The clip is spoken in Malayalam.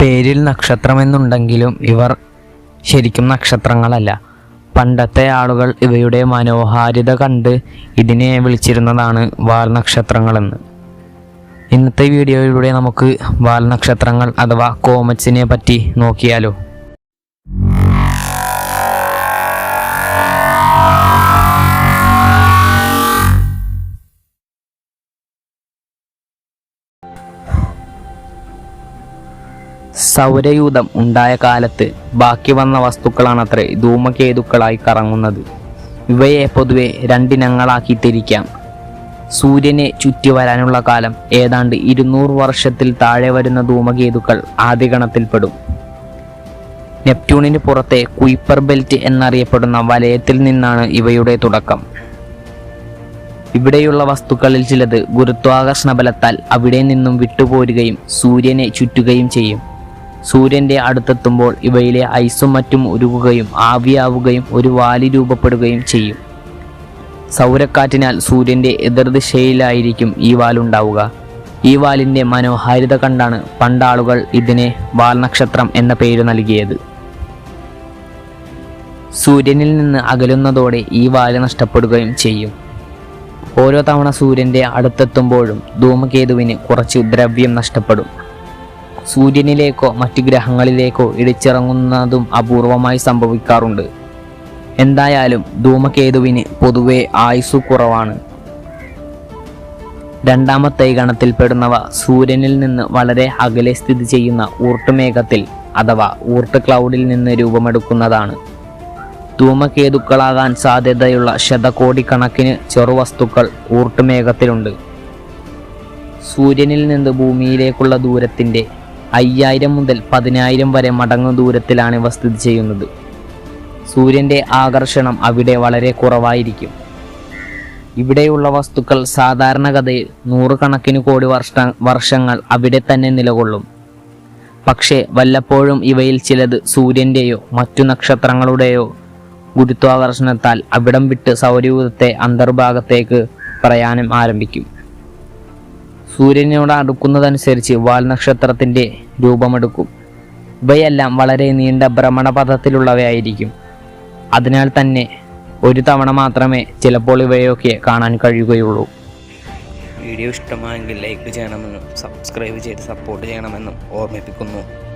പേരിൽ നക്ഷത്രമെന്നുണ്ടെങ്കിലും ഇവർ ശരിക്കും നക്ഷത്രങ്ങളല്ല. പണ്ടത്തെ ആളുകൾ ഇവയുടെ മനോഹാരിത കണ്ട് ഇതിനെ വിളിച്ചിരുന്നതാണ് വാൽനക്ഷത്രങ്ങളെന്ന് ഇന്നത്തെ വീഡിയോയിലൂടെ നമുക്ക് വാൽനക്ഷത്രങ്ങൾ അഥവാ കോമറ്റ്സിനെ പറ്റി നോക്കിയാലോ. സൗരയൂഥം ഉണ്ടായ കാലത്ത് ബാക്കി വന്ന വസ്തുക്കളാണത്രേ ധൂമകേതുക്കളായി കറങ്ങുന്നത്. ഇവയെ പൊതുവെ രണ്ടിനങ്ങളാക്കി തിരിക്കാം സൂര്യനെ ചുറ്റി വരാനുള്ള കാലം ഏതാണ്ട് ഇരുന്നൂറ് വർഷത്തിൽ താഴെ വരുന്ന ധൂമകേതുക്കൾ ആദ്യഗണത്തിൽപ്പെടും. നെപ്റ്റ്യൂണിന് പുറത്തെ കുയിപ്പർ ബെൽറ്റ് എന്നറിയപ്പെടുന്ന വലയത്തിൽ നിന്നാണ് ഇവയുടെ തുടക്കം. ഇവിടെയുള്ള വസ്തുക്കളിൽ ചിലത് ഗുരുത്വാകർഷണ ബലത്താൽ അവിടെ നിന്നും വിട്ടുപോരുകയും സൂര്യനെ ചുറ്റുകയും ചെയ്യും. സൂര്യന്റെ അടുത്തെത്തുമ്പോൾ ഇവയിലെ ഐസും മറ്റും ഉരുകുകയും ആവിയാവുകയും ഒരു വാലി രൂപപ്പെടുകയും ചെയ്യും. സൗരക്കാറ്റിനാൽ സൂര്യന്റെ എതിർദിശയിലായിരിക്കും ഈ വാലുണ്ടാവുക. ഈ വാലിന്റെ മനോഹാരിത കണ്ടാണ് പണ്ടാളുകൾ ഇതിനെ വാൽനക്ഷത്രം എന്ന പേര് നൽകിയത്. സൂര്യനിൽ നിന്ന് അകലുന്നതോടെ ഈ വാൽ നഷ്ടപ്പെടുകയും ചെയ്യും. ഓരോ തവണ സൂര്യന്റെ അടുത്തെത്തുമ്പോഴും ധൂമകേതുവിന് കുറച്ച് ദ്രവ്യം നഷ്ടപ്പെടും. സൂര്യനിലേക്കോ മറ്റ് ഗ്രഹങ്ങളിലേക്കോ ഇടിച്ചിറങ്ങുന്നതും അപൂർവമായി സംഭവിക്കാറുണ്ട്. എന്തായാലും ധൂമകേതുവിന് പൊതുവെ ആയുസ് കുറവാണ്. രണ്ടാമത്തെ ഗണത്തിൽപ്പെടുന്നവ സൂര്യനിൽ നിന്ന് വളരെ അകലെ സ്ഥിതി ചെയ്യുന്ന ഊർട്ടുമേഘത്തിൽ അഥവാ ഊർട്ട് ക്ലൗഡിൽ നിന്ന് രൂപമെടുക്കുന്നതാണ്. ധൂമകേതുക്കളാകാൻ സാധ്യതയുള്ള ശതകോടിക്കണക്കിന് ചെറുവസ്തുക്കൾ ഊർട്ടുമേഘത്തിലുണ്ട്. സൂര്യനിൽ നിന്ന് ഭൂമിയിലേക്കുള്ള ദൂരത്തിന്റെ അയ്യായിരം മുതൽ പതിനായിരം വരെ മടങ്ങ് ദൂരത്തിലാണ് ഇവ സ്ഥിതി ചെയ്യുന്നത്. സൂര്യന്റെ ആകർഷണം അവിടെ വളരെ കുറവായിരിക്കും. ഇവിടെയുള്ള വസ്തുക്കൾ സാധാരണഗതയിൽ നൂറുകണക്കിന് കോടി വർഷ വർഷങ്ങൾ അവിടെ തന്നെ നിലകൊള്ളും. പക്ഷേ വല്ലപ്പോഴും ഇവയിൽ ചിലത് സൂര്യന്റെയോ മറ്റു നക്ഷത്രങ്ങളുടെയോ ഗുരുത്വാകർഷണത്താൽ അവിടം വിട്ട് സൗരയൂഥത്തെ അന്തർഭാഗത്തേക്ക് പ്രയാണം ആരംഭിക്കും. സൂര്യനോട് അടുക്കുന്നതനുസരിച്ച് വാൽ നക്ഷത്രത്തിന്റെ രൂപമെടുക്കും. ഇവയെല്ലാം വളരെ നീണ്ട ഭ്രമണപഥത്തിലുള്ളവയായിരിക്കും. അതിനാൽ തന്നെ ഒരു തവണ മാത്രമേ ചിലപ്പോൾ ഇവയൊക്കെ കാണാൻ കഴിയുകയുള്ളൂ. വീഡിയോ ഇഷ്ടമായെങ്കിൽ ലൈക്ക് ചെയ്യണമെന്നും സബ്സ്ക്രൈബ് ചെയ്ത് സപ്പോർട്ട് ചെയ്യണമെന്നും ഓർമ്മിപ്പിക്കുന്നു.